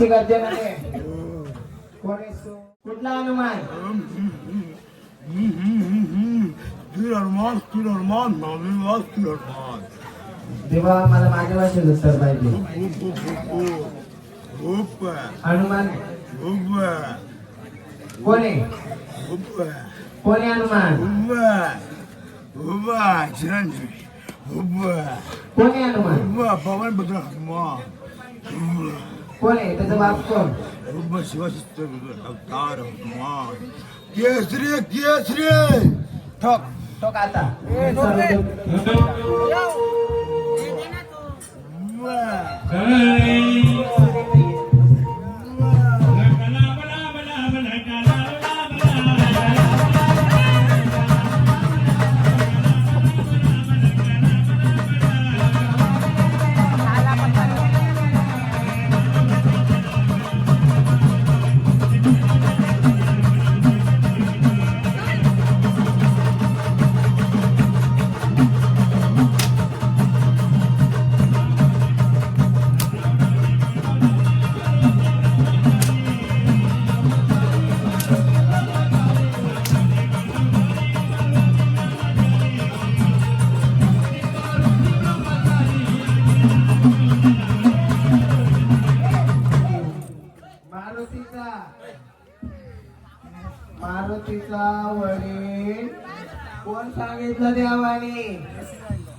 नावाची गर्जना दे कोण आहेस तू कुठला Hanuman Stillerman, Stillerman, Navila Stillerman. देवा मला माझ्या भाषेत उत्तर पाहिजे Hoppa, हनुमान hoppa, कोण आहे hoppa, कोण आहे Hanuman hoppa, hoppa, Chiranjeevi, hoppa, कोण आहे Hanuman hoppa, Pawan Bhadra Hanuman, hoppa, कोण आहे त्याचा बाप कोण hoppa, Shivasista Avtar Hanuman. केसरी केसरी ठोक ठोक आता मारुतीचा मारुतीचा वडील. कोण सांगितलं देवाने?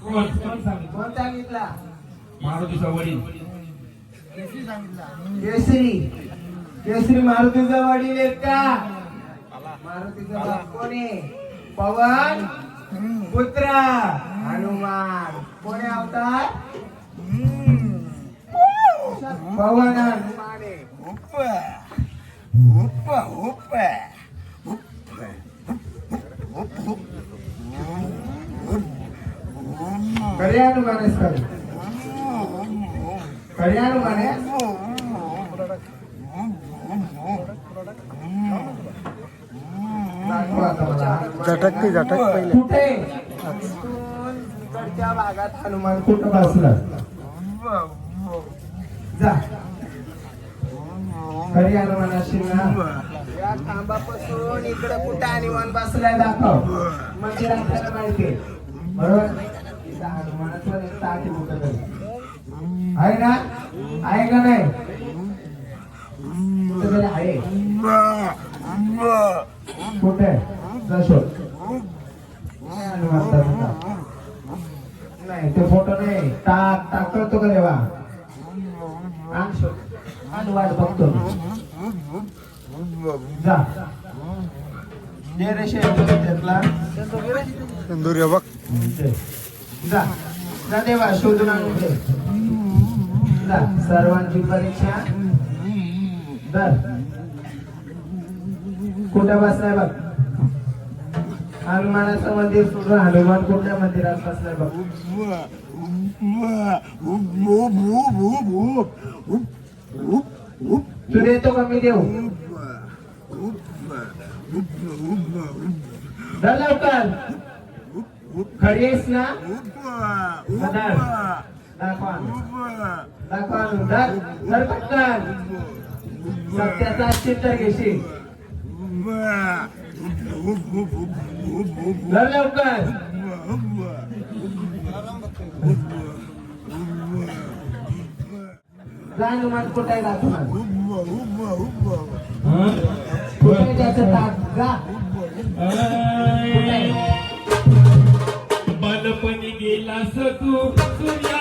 कोण? कोण सांगितलं? कोण सांगितला? मारुतीचा वडील. केसरी. केसरी मारुतीचा वडील आहेत का? मारुतीचा बाप कोण आहे? पवन. पुत्र हनुमान कोणी अवतार पवन हनुमान आहे. Hoppa, hoppa, hoppa, hoppa, खरे हनुमान आहेस का तू? खरे हनुमान आहे दाखव आता मला. झटकते झटक पहिले कुठे? इकडच्या भागात हनुमान कुठं बसला? जा. खरी हनुमान असेल ना. या खांबापासून इकडे कुठे हनुमान बसलाय दाखव. म्हणजे आपल्याला माहिती बरोबर? इथं हनुमानाचं एक ताट आहे कुठं आहे ना? आहे का नाही? कुठेतरी आहे. कुठे जा शोध हनुमान दाखव. नाही ते फोटो नाही. टाक टाक करतो का देवा? आण वाट बघतो. जा. रे बघ. देवा शोधून आणून दे जा. सर्वांची परीक्षा. दर कुठे बसलाय बघ? हनुमानाचं मंदिर सोडून हनुमान कुठल्या मंदिरात बसलाय बघ. तू देतो का मी देऊ? दर लवकर. खरी आहेस ना? दाखवा दाखवा दर दर पटकन. सत्याचा चित्तर घेशील. दर लवकर जा हनुमान कुठे आहे दाखवा कुठे आहे त्याचं ताट जा कुठे आहे? बालपणी गेलास तू सूर्याला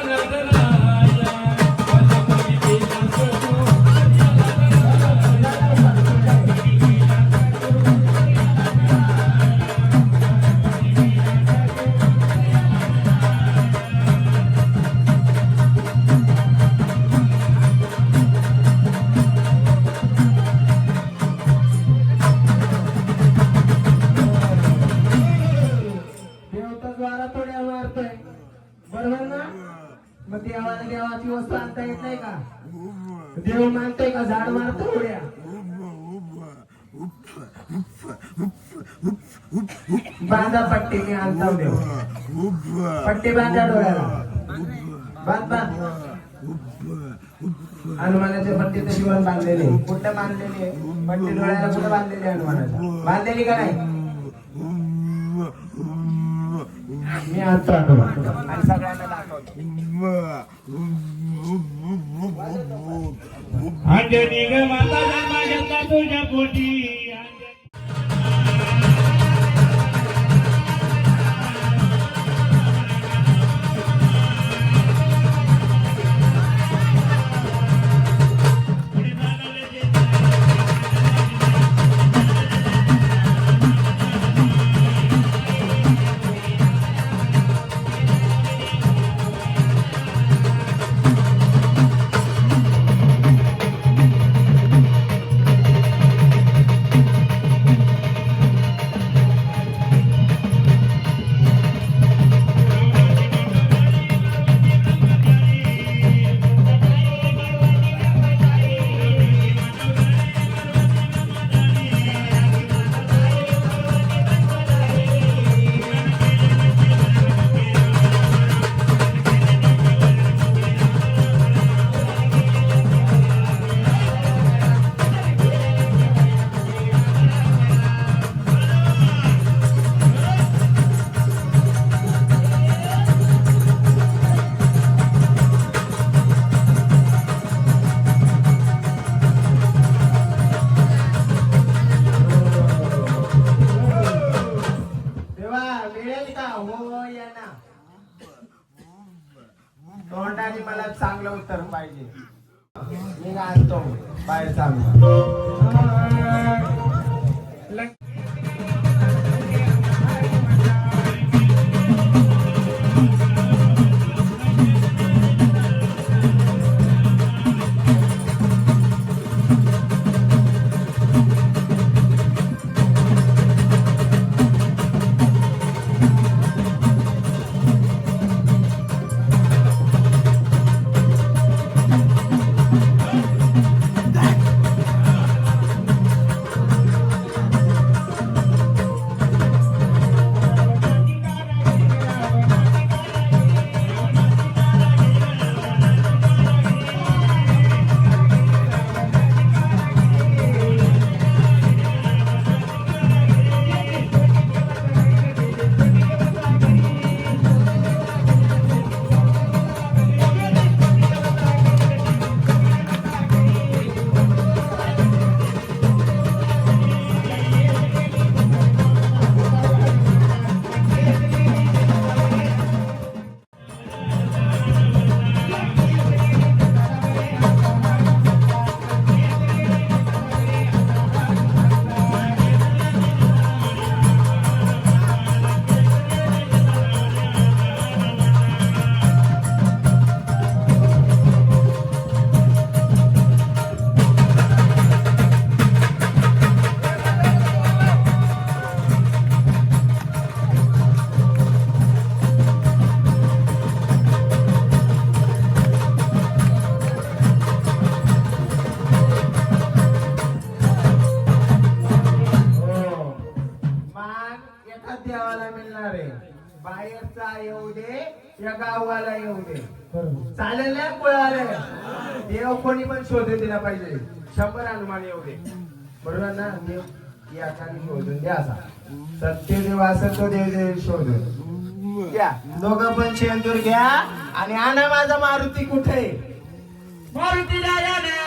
देवाला देवाची वस्तू आणता येत नाही का? देव मानतोय का? झाड मारतो उड्या. बांधा पट्टी मी आणता देव. पट्टी बांधा डोळ्याला. बांध बांध. हनुमानाच्या पट्टी तर जीवन बांधलेले. कुठं बांधलेली? आहे पट्टी डोळ्याला कुठं बांधलेली आहे हनुमानाच्या बांधलेली का नाही? मी आणतो हनुमान. आणि सगळ्यांना अंजनी ग माता जन्म घेतला तुझ्या पोटी. तोंडाने मला चांगलं उत्तर पाहिजे. मी आणतो? बाहेर चांगलं बाहेरचा येऊ दे या गावाला येऊ दे चालेल ना कुळाले? देव कोणी पण शोधून दिला पाहिजे. शंभर हनुमान येऊ दे बरोबर ना? देव याच्याने शोधून द्या असा. सत्य देव असं तो देव देव शोधून. घ्या दोघं पण शेंदूर घ्या. आणि आणा माझा मारुती कुठे? मारुती राजाने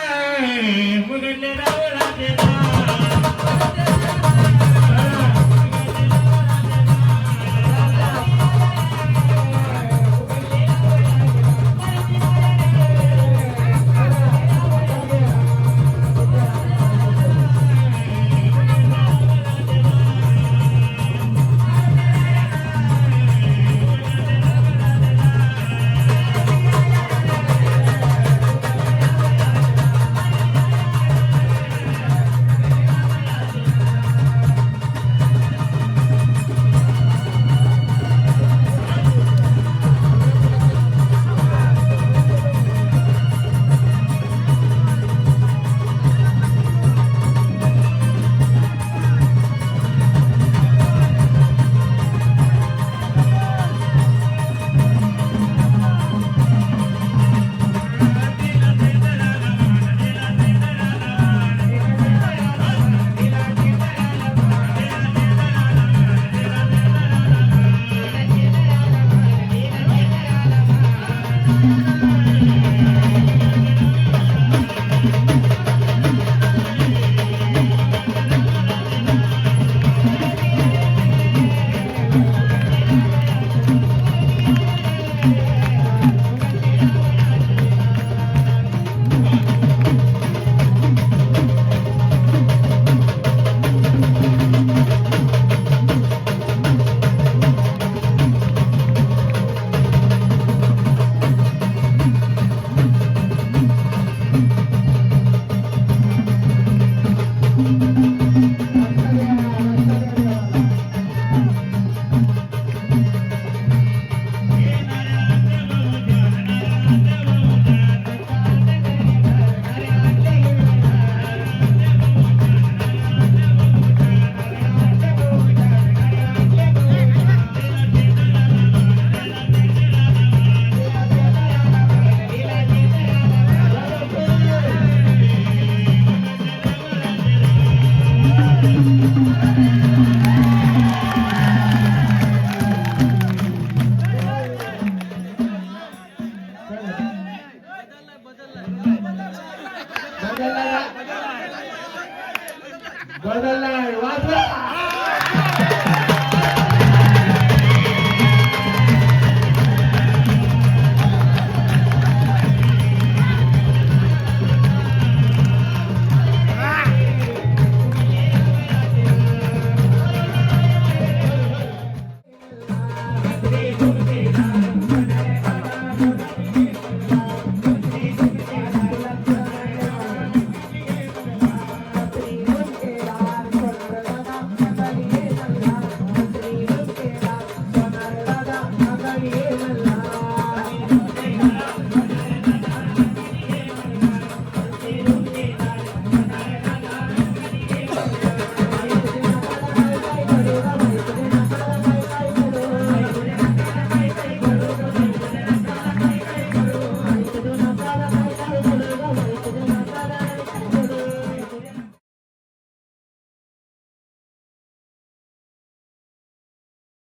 Thank you.